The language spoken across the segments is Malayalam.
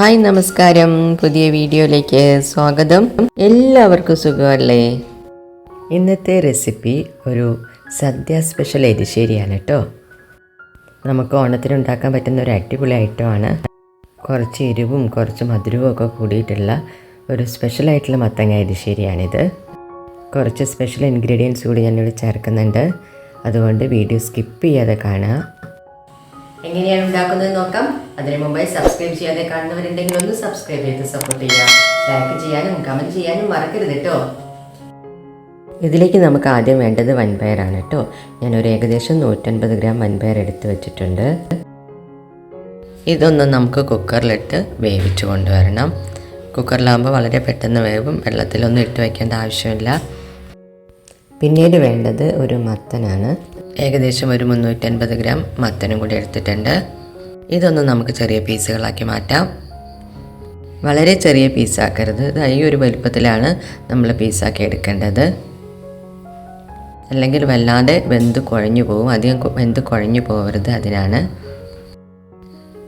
ഹായ് നമസ്കാരം. പുതിയ വീഡിയോയിലേക്ക് സ്വാഗതം. എല്ലാവർക്കും സുഖമല്ലേ? ഇന്നത്തെ റെസിപ്പി ഒരു സദ്യ സ്പെഷ്യൽ എരിശ്ശേരിയാണ് കേട്ടോ. നമുക്ക് ഓണത്തിന് ഉണ്ടാക്കാൻ പറ്റുന്ന ഒരു അടിപൊളി ഐറ്റമാണ്. കുറച്ച് എരിവും കുറച്ച് മധുരവും ഒക്കെ കൂടിയിട്ടുള്ള ഒരു സ്പെഷ്യൽ ആയിട്ടുള്ള മത്തങ്ങ എരിശ്ശേരിയാണിത് കുറച്ച് സ്പെഷ്യൽ ഇൻഗ്രീഡിയൻസ് കൂടി ഞാനിവിടെ ചേർക്കുന്നുണ്ട്. അതുകൊണ്ട് വീഡിയോ സ്കിപ്പ് ചെയ്യാതെ കാണുക. എങ്ങനെയാണ് ഉണ്ടാക്കുന്നത് നോക്കാം. അതിനു മുമ്പായി സബ്സ്ക്രൈബ് ചെയ്യാതെ കാണുന്നവരുണ്ടെങ്കിൽ ഒന്ന് സബ്സ്ക്രൈബ് ചെയ്ത് സപ്പോർട്ട് ചെയ്യാം ലൈക്ക് ചെയ്യാനും കമന്റ് ചെയ്യാനും മറക്കരുത് കേട്ടോ ഇതിലേക്ക് നമുക്ക് ആദ്യം വേണ്ടത് വൻപയറാണ് കേട്ടോ ഞാൻ ഒരു ഏകദേശം നൂറ്റൻപത് ഗ്രാം വൻപയർ എടുത്ത് വെച്ചിട്ടുണ്ട്. ഇതൊന്ന് നമുക്ക് കുക്കറിലിട്ട് വേവിച്ചു കൊണ്ടുവരണം. കുക്കറിലാകുമ്പോൾ വളരെ പെട്ടെന്ന് വേവും. വെള്ളത്തിലൊന്നും ഇട്ട് വയ്ക്കേണ്ട ആവശ്യമില്ല. പിന്നീട് വേണ്ടത് ഒരു മത്തനാണ്. ഏകദേശം ഒരു മുന്നൂറ്റൻപത് ഗ്രാം മത്തനും കൂടി എടുത്തിട്ടുണ്ട്. ഇതൊന്ന് നമുക്ക് ചെറിയ പീസുകളാക്കി മാറ്റാം. വളരെ ചെറിയ പീസാക്കരുത്. ഈ ഒരു വലുപ്പത്തിലാണ് നമ്മൾ പീസാക്കി എടുക്കേണ്ടത്. അല്ലെങ്കിൽ വല്ലാതെ വെന്ത് കുഴഞ്ഞു പോകും അധികം വെന്ത് കുഴഞ്ഞു പോകരുത് അതിനാണ്.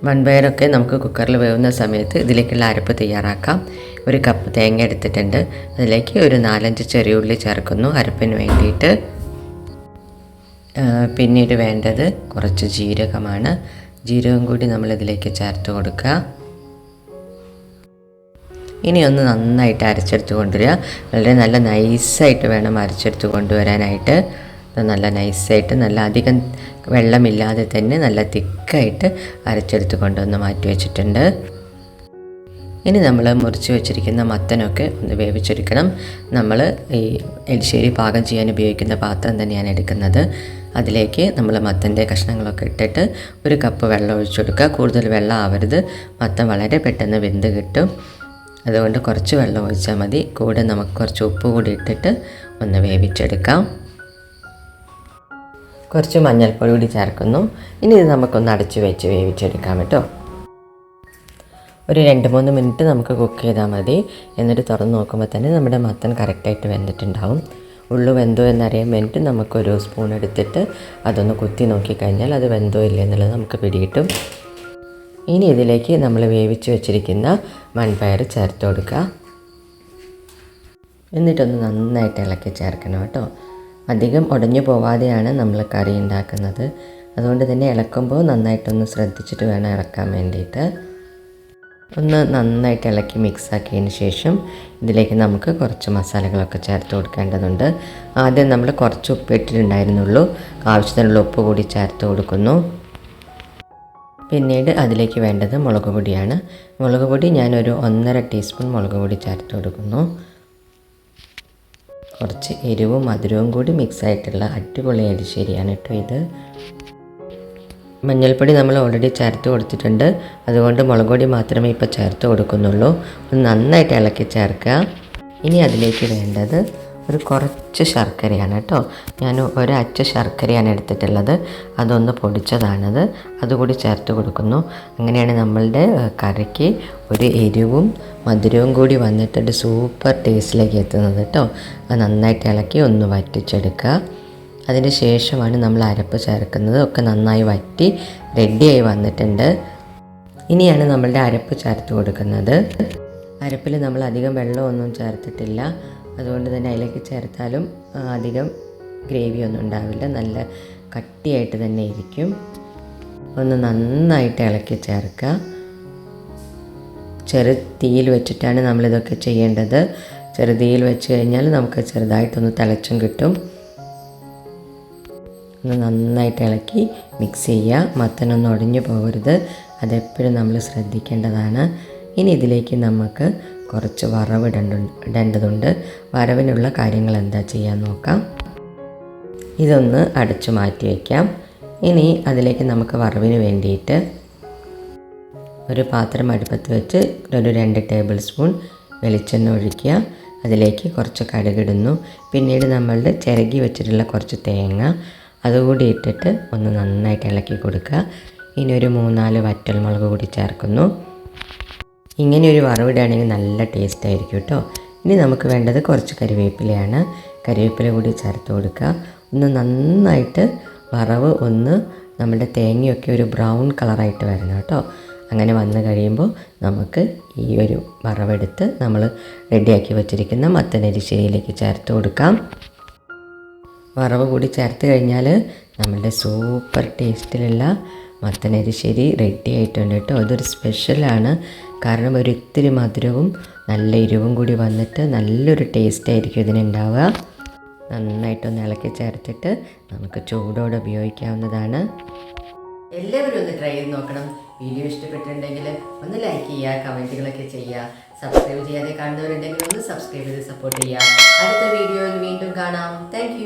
വൺപയറൊക്കെ നമുക്ക് കുക്കറിൽ വേവുന്ന സമയത്ത് ഇതിലേക്കുള്ള അരപ്പ് തയ്യാറാക്കാം. ഒരു കപ്പ് തേങ്ങ എടുത്തിട്ടുണ്ട്. അതിലേക്ക് ഒരു നാലഞ്ച് ചെറിയ ഉള്ളി ചേർക്കുന്നു അരപ്പിന് വേണ്ടിയിട്ട്. പിന്നീട് വേണ്ടത് കുറച്ച് ജീരകമാണ്. ജീരകം കൂടി നമ്മളിതിലേക്ക് ചേർത്ത് കൊടുക്കുക. ഇനി ഒന്ന് നന്നായിട്ട് അരച്ചെടുത്ത് കൊണ്ടുവരിക. വളരെ നല്ല നൈസായിട്ട് വേണം അരച്ചെടുത്ത് കൊണ്ടുവരാനായിട്ട്. നല്ല നൈസായിട്ട് നല്ല അധികം വെള്ളമില്ലാതെ തന്നെ നല്ല തിക്കായിട്ട് അരച്ചെടുത്ത് കൊണ്ടുവന്ന് മാറ്റി വെച്ചിട്ടുണ്ട്. ഇനി നമ്മൾ മുറിച്ച് വെച്ചിരിക്കുന്ന മത്തനൊക്കെ ഒന്ന് വേവിച്ചെടുക്കണം. നമ്മൾ ഈ എലിശ്ശേരി പാകം ചെയ്യാൻ ഉപയോഗിക്കുന്ന പാത്രം തന്നെയാണ് എടുക്കുന്നത്. അതിലേക്ക് നമ്മൾ മത്തന്റെ കഷ്ണങ്ങളൊക്കെ ഇട്ടിട്ട് ഒരു കപ്പ് വെള്ളം ഒഴിച്ചു കൊടുക്കുക. കൂടുതൽ വെള്ളം ആവരുത്. മത്തം വളരെ പെട്ടെന്ന് വെന്ത് കിട്ടും. അതുകൊണ്ട് കുറച്ച് വെള്ളം ഒഴിച്ചാൽ മതി. കൂടെ നമുക്ക് കുറച്ച് ഉപ്പ് കൂടി ഇട്ടിട്ട് ഒന്ന് വേവിച്ചെടുക്കാം. കുറച്ച് മഞ്ഞൾപ്പൊടി കൂടി ചേർക്കുന്നു. ഇനി ഇത് നമുക്കൊന്ന് അടച്ചു വെച്ച് വേവിച്ചെടുക്കാം കേട്ടോ. ഒരു രണ്ട് മൂന്ന് മിനിറ്റ് നമുക്ക് കുക്ക് ചെയ്താൽ മതി. എന്നിട്ട് തുറന്ന് നോക്കുമ്പോൾ തന്നെ നമ്മുടെ മത്തൻ കറക്റ്റായിട്ട് വെന്തിട്ടുണ്ടാവും. ഉള്ളു വെന്തോ എന്നറിയാൻ വേണ്ടിയിട്ട് നമുക്കൊരു സ്പൂൺ എടുത്തിട്ട് അതൊന്ന് കുത്തി നോക്കിക്കഴിഞ്ഞാൽ അത് വെന്തോ ഇല്ല എന്നുള്ളത് നമുക്ക് പിടികിട്ടും. ഇനി ഇതിലേക്ക് നമ്മൾ വേവിച്ച് വെച്ചിരിക്കുന്ന മൺപയർ ചേർത്ത് കൊടുക്കുക. എന്നിട്ടൊന്ന് നന്നായിട്ട് ഇളക്കി ചേർക്കണം കേട്ടോ. അധികം ഉടഞ്ഞു പോവാതെയാണ് നമ്മൾ കറി ഉണ്ടാക്കുന്നത്. അതുകൊണ്ട് തന്നെ ഇളക്കുമ്പോൾ നന്നായിട്ടൊന്ന് ശ്രദ്ധിച്ചിട്ട് വേണം ഇളക്കാൻ വേണ്ടിയിട്ട്. ഒന്ന് നന്നായിട്ട് ഇളക്കി മിക്സ് ആക്കിയതിന് ശേഷം ഇതിലേക്ക് നമുക്ക് കുറച്ച് മസാലകളൊക്കെ ചേർത്ത് കൊടുക്കേണ്ടതുണ്ട്. ആദ്യം നമ്മൾ കുറച്ച് ഉപ്പ് ഇട്ടിട്ടുണ്ടായിരുന്നുള്ളൂ ആവശ്യത്തിനുള്ള ഉപ്പ് കൂടി ചേർത്ത് കൊടുക്കുന്നു. പിന്നീട് അതിലേക്ക് വേണ്ടത് മുളക് പൊടിയാണ്. മുളക് പൊടി ഞാനൊരു ഒന്നര ടീസ്പൂൺ മുളക് പൊടി ചേർത്ത് കൊടുക്കുന്നു. കുറച്ച് എരിവും മധുരവും കൂടി മിക്സ് ആയിട്ടുള്ള അടിപൊളി അരിശ്ശേരിയാണ് കേട്ടോ ഇത്. മഞ്ഞൾപ്പൊടി നമ്മൾ ഓൾറെഡി ചേർത്ത് കൊടുത്തിട്ടുണ്ട്. അതുകൊണ്ട് മുളക് പൊടി മാത്രമേ ഇപ്പോൾ ചേർത്ത് കൊടുക്കുന്നുള്ളൂ. ഒന്ന് നന്നായിട്ട് ഇളക്കി ചേർക്കുക. ഇനി അതിലേക്ക് വേണ്ടത് ഒരു കുറച്ച് ശർക്കരയാണ് കേട്ടോ. ഞാൻ ഒരച്ച ശർക്കരയാണ് എടുത്തിട്ടുള്ളത്. അതൊന്ന് പൊടിച്ചതാണത്. അതുകൂടി ചേർത്ത് കൊടുക്കുന്നു. അങ്ങനെയാണ് നമ്മളുടെ കറിക്ക് ഒരു എരിവും മധുരവും കൂടി വന്നിട്ട് സൂപ്പർ ടേസ്റ്റിലേക്ക് എത്തുന്നത് കേട്ടോ. അത് നന്നായിട്ട് ഇളക്കി ഒന്ന് വറ്റിച്ചെടുക്കുക. അതിന് ശേഷമാണ് നമ്മൾ അരപ്പ് ചേർക്കുന്നത്. ഒക്കെ നന്നായി വറ്റി റെഡിയായി വന്നിട്ടുണ്ട്. ഇനിയാണ് നമ്മളുടെ അരപ്പ് ചേർത്ത് കൊടുക്കുന്നത്. അരപ്പിൽ നമ്മൾ അധികം വെള്ളമൊന്നും ചേർത്തിട്ടില്ല. അതുകൊണ്ട് തന്നെ അതിലേക്ക് ചേർത്താലും അധികം ഗ്രേവി ഒന്നും ഉണ്ടാവില്ല. നല്ല കട്ടിയായിട്ട് തന്നെ ഇരിക്കും. ഒന്ന് നന്നായിട്ട് ഇളക്കി ചേർക്കുക. ചെറു തീയിൽ വെച്ചിട്ടാണ് നമ്മളിതൊക്കെ ചെയ്യേണ്ടത്. ചെറുതീയിൽ വെച്ച് കഴിഞ്ഞാൽ നമുക്ക് ചെറുതായിട്ടൊന്ന് തിളച്ചും കിട്ടും. ഒന്ന് നന്നായിട്ട് ഇളക്കി മിക്സ് ചെയ്യുക. മത്തനൊന്നും ഒടിഞ്ഞു പോകരുത്. അതെപ്പോഴും നമ്മൾ ശ്രദ്ധിക്കേണ്ടതാണ്. ഇനി ഇതിലേക്ക് നമുക്ക് കുറച്ച് വറവിടണ്ട ഇടേണ്ടതുണ്ട്. വറവിനുള്ള കാര്യങ്ങൾ എന്താ ചെയ്യാൻ നോക്കാം. ഇതൊന്ന് അടച്ചു മാറ്റി വയ്ക്കാം ഇനി അതിലേക്ക് നമുക്ക് വറവിന് വേണ്ടിയിട്ട് ഒരു പാത്രം അടുപ്പത്ത് വെച്ച് ഒരു രണ്ട് ടേബിൾ സ്പൂൺ വെളിച്ചെണ്ണ ഒഴിക്കുക. അതിലേക്ക് കുറച്ച് കടുകിടുന്നു പിന്നീട് നമ്മളുടെ ചിരകി വെച്ചിട്ടുള്ള കുറച്ച് തേങ്ങ അതുകൂടി ഇട്ടിട്ട് ഒന്ന് നന്നായിട്ട് ഇളക്കി കൊടുക്കുക. ഇനി ഒരു മൂന്നാൽ വറ്റൽമുളക് കൂടി ചേർക്കുന്നു. ഇങ്ങനെ ഒരു വറവിടുകയാണെങ്കിൽ നല്ല ടേസ്റ്റ് ആയിരിക്കും കേട്ടോ. ഇനി നമുക്ക് വേണ്ടത് കുറച്ച് കരിവേപ്പിലയാണ്. കരിവേപ്പില കൂടി ചേർത്ത് കൊടുക്കുക. ഒന്ന് നന്നായിട്ട് വറവ് ഒന്ന് നമ്മുടെ തേങ്ങയൊക്കെ ഒരു ബ്രൗൺ കളറായിട്ട് വരണം കേട്ടോ. അങ്ങനെ വന്നു കഴിയുമ്പോൾ നമുക്ക് ഈ ഒരു വറവെടുത്ത് നമ്മൾ റെഡിയാക്കി വച്ചിരിക്കുന്ന മത്തനരിശ്ശേരിയിലേക്ക് ചേർത്ത് കൊടുക്കാം. വറവ് കൂടി ചേർത്ത് കഴിഞ്ഞാൽ നമ്മളുടെ സൂപ്പർ ടേസ്റ്റിലുള്ള മത്തനരിശ്ശേരി റെഡി ആയിട്ടുണ്ട് കേട്ടോ. അതൊരു സ്പെഷ്യലാണ് കാരണം ഒരു ഇത്തിരി മധുരവും നല്ല എരിവും കൂടി വന്നിട്ട് നല്ലൊരു ടേസ്റ്റ് ആയിരിക്കും ഇതിനുണ്ടാവുക. നന്നായിട്ടൊന്ന് ഇളക്കി ചേർത്തിട്ട് നമുക്ക് ചൂടോടെ ഉപയോഗിക്കാവുന്നതാണ്. എല്ലാവരും ഒന്ന് ട്രൈ ചെയ്ത് നോക്കണം. വീഡിയോ ഇഷ്ടപ്പെട്ടിട്ടുണ്ടെങ്കിൽ ഒന്ന് ലൈക്ക് ചെയ്യുക കമന്റുകളൊക്കെ ചെയ്യുക. സബ്സ്ക്രൈബ് ചെയ്യാതെ കാണുന്നവരുണ്ടെങ്കിൽ ഒന്ന് സബ്സ്ക്രൈബ് ചെയ്ത് സപ്പോർട്ട് ചെയ്യുക. അടുത്ത വീഡിയോയിൽ വീണ്ടും കാണാം. താങ്ക്